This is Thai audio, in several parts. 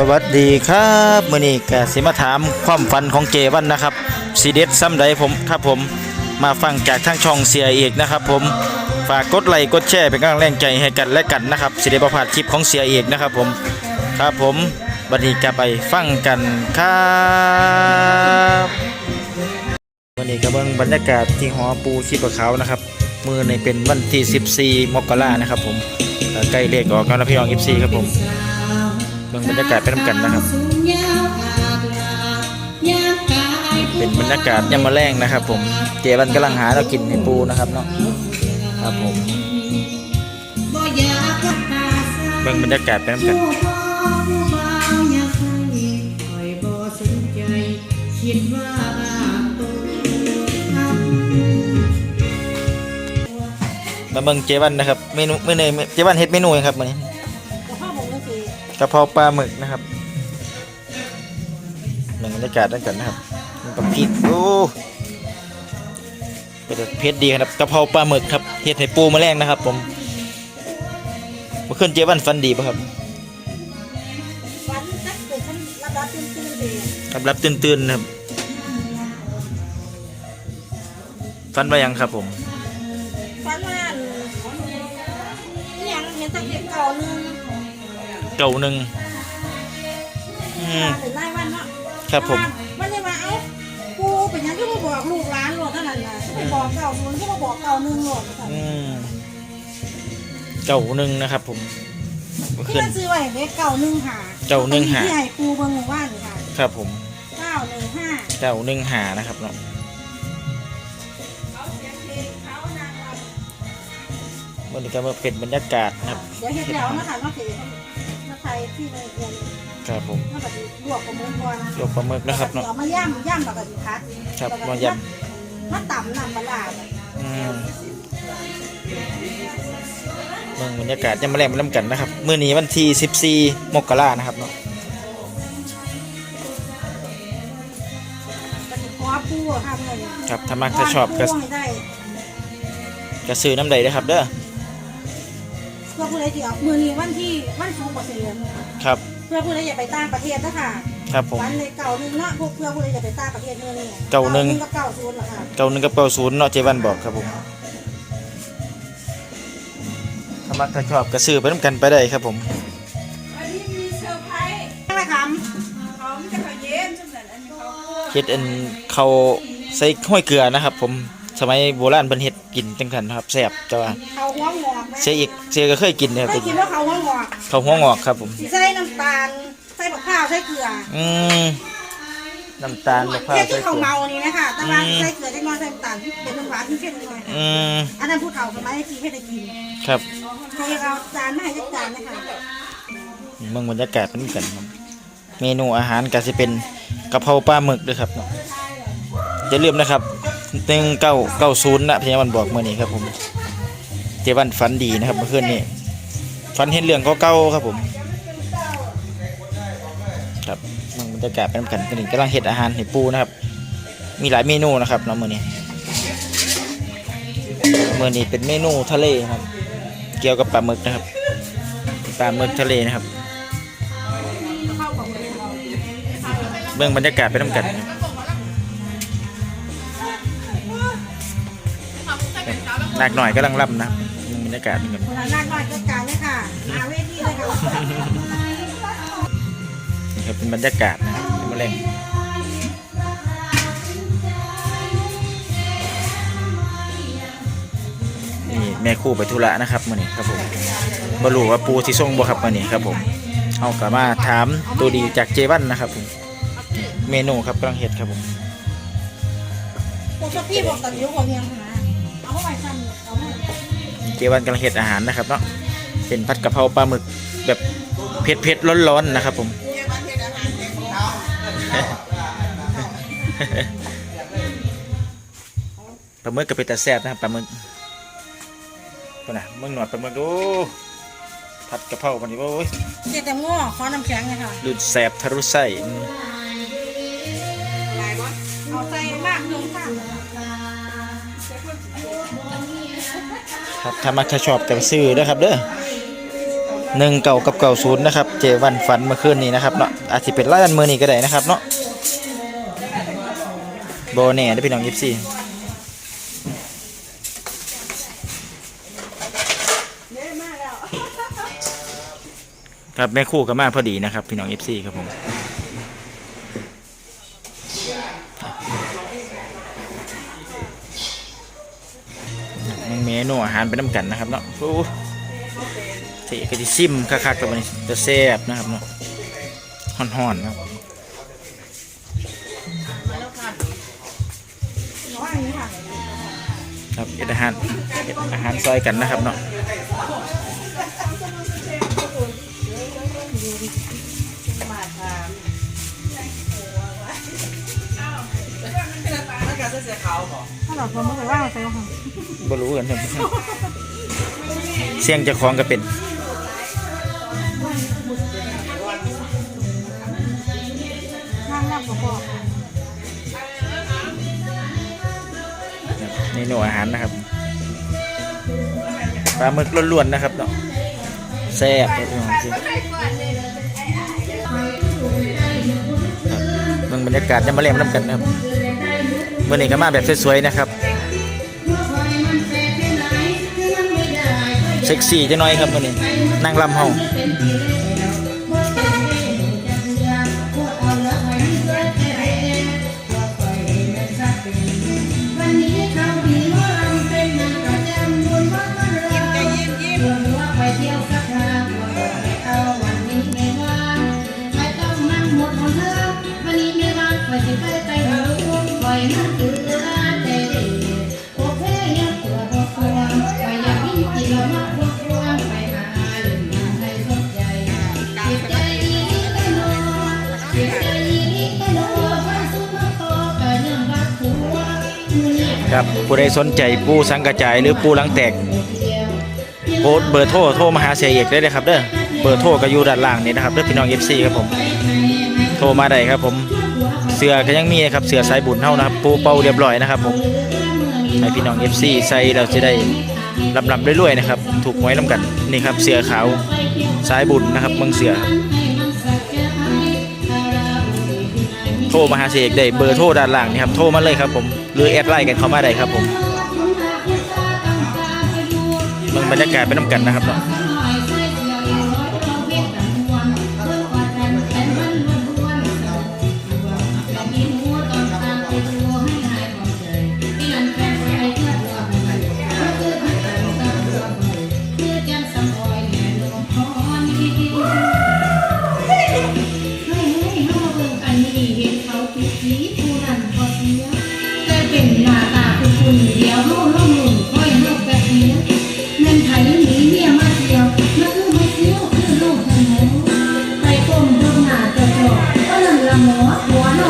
สวัสดีครับมื่อนี้กสิมาถามความฝันของเจวันนะครับสีเด็ดซ้ำใดผมครับผมมาฟังจากทางช่องเสียเอกนะครับ ผมฝากกดไลค์กดแชร์เป็นกำลังแรงใจให้กันและกันนะครับสิเด็ดประพาดคลิปของเสียเอกนะครับผมครับผมบัดนี้จะไปฟังกันครับวันนี้ก็เบิ่งบรรยากาศที่หอปูชีพเขานะครับ มือในเป็นวันที่ 14 มกรานะครับ ผมใกล้เลขออกกันแล้วพี่น้อง14ครับผม บิ่งบรรยากาศไปน้ำกันนะครับ เป็นบรรยากาศยามมาแรงนะครับ ผมเจวันกำลังหาเรากินในปูนะครับเนาะครับผมเบิ่งบรรยากาศไปน้ำกันคิดว่ามาเบิ่งเจวันนะครับเมนูเมื่อในเจวันเฮ็ดเมนูยังครับมื้อนี้ กะเพราปลาหมึกนะครับเบิ่งบรรยากาศนั่นกันนะครับมันกับพริกโอ้เป็นเผ็ดดีครับกะเพราปลาหมึกครับเฮ็ดให้ปูมาแรงนะครับ ผมเมื่อคืนเจวันฟันดีป่ะครับฟันจักเป็นขั้นระดับตื้นเลยรับตื่นๆนะครับฟันว่ายังครับผมฟันว่าอันอิหยังเห็นตั้งแต่เก่าหนึง เก่าหนึ่งอืมเป็นไล่วันเนาะครับผมมันเลยว่าเอ้ากูเป็นหยังที่มาบอกลูกหลานหลวงเท่านั้นน่ะไปบอกเก่าหนึงที่มาบอกเก่าหนึงหลวงอืมเก่าหนึ่งนะครับ ผมเมื่อที่คืนมันซื้อไว้เด็กเก่าหนึงหาเก่าหนึ่งหาที่ให้ปูเบิ่งหมู่บ้านค่ะครับผมเก้าหนึ่งห้าเก่าหนึ่งหานะครับเนาะวันนี้ก็มาเป็นบรรยากาศนะครับเดี๋ยวเฮ็ดแล้วนะคะมาถือมาไทยที่โรงเรียนครับผมมาแบบลวกกับหมูก่อนลวกปลาหมึกนะครับเนาะเอามาย่ำย่ำแล้วก็ดิพัดครับแล้วก็มาย่ มาต่ำน้ำปลาร้าอืมเมืองบรรยากาศยังมาแรงมาล้ำกันนะครับมื้อนี้วันที่14มกรานะครับเนาะก็สิขอปูอะค่ะเพื่อนครับถ้ามักถ้าชอบก็ขให้ได้ ก็ซื้อน้ำใดนะครับเด้อเพื่อผู้ใดที่ออกมือนี้วันที่วันสูงกว่าเสียนครับ เพื่อผู้ใดอยากไปต่างประเทศนะคะครับผม วันในเก่าหนึ่งเนาะพวกเพื่อผู้ใดอยากไปต่างประเทศมือนี้เก่าหนึ่ง กับเก่าศูนย์เหรอคะเก้าหนึ่งกับเก้าศูนย์เนาะเจวันบอกครับผมถ้ามักถ้าชอบก็ซื้อไปน้ำกันไปได้ครับผมใช่ไหมคะเฮ็ดอันเขาใส่ห้อยเกลือนะครับผม สมัยโบราณเพิ่นเฮ็ดกินจังซั่นนะครับแซ่บจ้าว่าเขาหัวงอกไหมเสียอีกเสียก็เคยกินนะครับไม่แต่คิดว่าเขาหัวงอกเขาหัวงอกครับผมสีใส่น้ำตาลใส่บักข้าวใส่เกลืออืมน้ำตาลมะพร้าวเทียบใส่ที่เขาเกลือเมานี่นะคะแต่ว่าอืมใส่เกลือได้น้อยใส่น้ำตาลเป็นน้ำหวานที่เค็มหน่อยอืมอันนั้นผู้เฒ่าสมัยที่ให้ได้กินครับเขาอยากเอาจานมาให้จักจานนะคะเมืองบรรยากาศเป็นกันครับเมนูอาหารก็สิเป็นกะเพราปลาหมึกด้วยครับเนาะอย่าลืมนะครับ หนึ่งเก้าเก้าศูนย์นะพี่วันบอกเมื่อนี้ครับผมเจวันฝันดีนะครับเมื่อคืนนี้ฝันเห็นเรื่องเก่าๆครับผม ครับมืองบรรยากาศเป็นกันกันนี่กำลังเห็ดอาหารเห็ดปูนะครับ มีหลายเมนูนะครับเนาะมื้อนี้เมื้อนี้เป็นเมนูทะเลครับ เกี่ยวกับปลาหมึกนะครับปลาหมึกทะเลนะครับ เบื้องบรรยากาศไปน้ำกันครับ หนักหน่อยกำลังรับนะครับเบื้องบรรยากาศนี่กันเวลาลากน้อยจัดการเลยค่ะหาเวทีเลยค่ะนี่ครับเป็นบรรยากาศนะครับเป็นมะเร็งนี่แม่ครู่ไปธุระนะครับมื่อนี้ครับผมบรู้ว่าปูที่ส่งบ่ครับมื่อนี้ครับผมเอากลับมาถามตัวดีจากเจวันนะครับผมเมนูครับกำลังเห็ดครับผมผมชอบพี่บอกตอนยุคของเฮียงหา เอาเข้าไปซ้ำเอาเข้าไปเจวันกำลังเห็ดอาหารนะครับเนาะเป็นผัดกะเพราปลาหมึกแบบเผ็ดเผ็ดร้อนร้อนๆนะครับผมปลาหมึกกับเป็นตาแซ่บนะครับปลาหมึกปนะมึงหนวดปลาหมึกดูผัดกะเพราวันนี้โอ้ยเจ๊แต่ง้อขอน้ำแข็งเลยค่ะดูดแซ่บทะลุไส้อืมเอาใส่มากหนึ่งค่ะ ครับถ้ามักถ้าชอบก็ซื้อนะครับเด้อหนึ่งเก่ากับเก่าศูนย์นะครับเจวันฝันเมื่อคืนนี้นะครับเนาะอาจจะเป็นร้านมือนี้ก็ได้นะครับเนาะโบแน่ได้พี่น้องยิปซี่ครับแม่คู่ก็มาพอดีนะครับ พี่น้องยิปซี่ครับผม งเมนูอาหารไปน้ำกันนะครับเนาะโอ้เทก็จะซิมคักๆกับมันจะแซ่บนะครับเนาะห่อนๆครับน้อยนี่ค่ะครับเอ็ดอาหารเอ็ดอาหารซอยกันนะครับเนาะถ้า เราไม่เคยว่าเราใส่ของบ่รู้กันครับเสียงจะคล้องก็เป็นนั่งนั่งกับพ่อครับเมนูอาหารนะครับปลาหมึกล้วนๆนะครับเนาะแซ่บครับพี่น้องจริงครับเบิ่งบรรยากาศยามมาเล่นน้ำกันนะครับ วันนี้ก็มาแบบสวยๆนะครับ เซ็กซี่จะน้อยครับวันนี้นั่งลำห้อง ครับผู้ใดสนใจปูสังกระจายหรือปูหลังแตกโพสเบอร์โทรโทรมาหาเสียเอกได้เลยครับเด้อเบอร์โทรก็อยู่ด้านล่างนี่นะครับเด้อพี่น้องเอฟซีครับผมโทรมาได้ครับผมเสือก็ยังมีนะครับเสือสายบุญเท่านะครับปูเป่าเรียบร้อยนะครับผมให้พี่น้องเอฟซีใส่เราจะได้ลำลำๆรวยๆนะครับถูกหวยน้ำกันนี่ครับเสือขาวสายบุญนะครับเมืองเสือโทรมาหาเสียเอกได้เบอร์โทรด้านล่างนี่ครับโทรมาเลยครับผม หรือแอดไลน์กันเข้ามาได้ครับผมมันบรรยากาศเป็น้ำกันนะครับเนาะ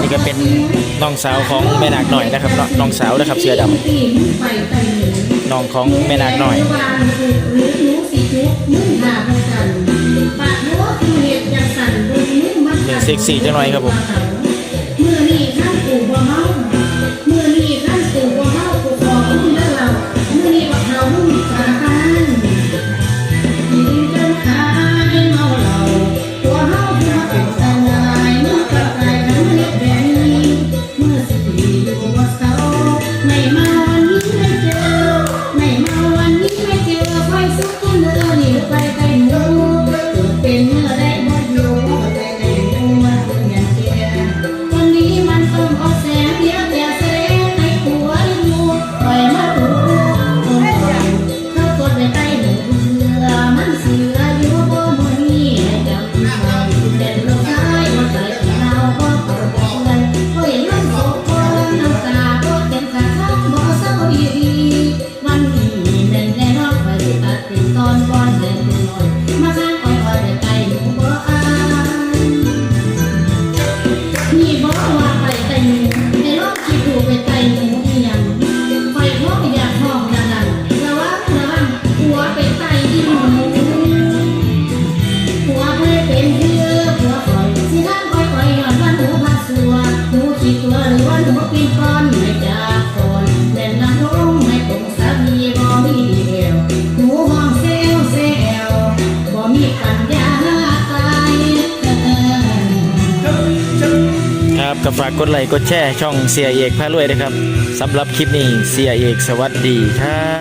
นี่ก็เป็นน้องสาวของแม่นากหน่อยนะครับเนาะน้องสาวนะครับเสือดำน้องของแม่นากหน่อยเดืองเซ็กซี่จังหน่อยครับผม ฝากกดไลค์กดแชร์ช่องเสียเอกพารวยนะครับสำหรับคลิปนี้เสียเอกสวัสดีครับ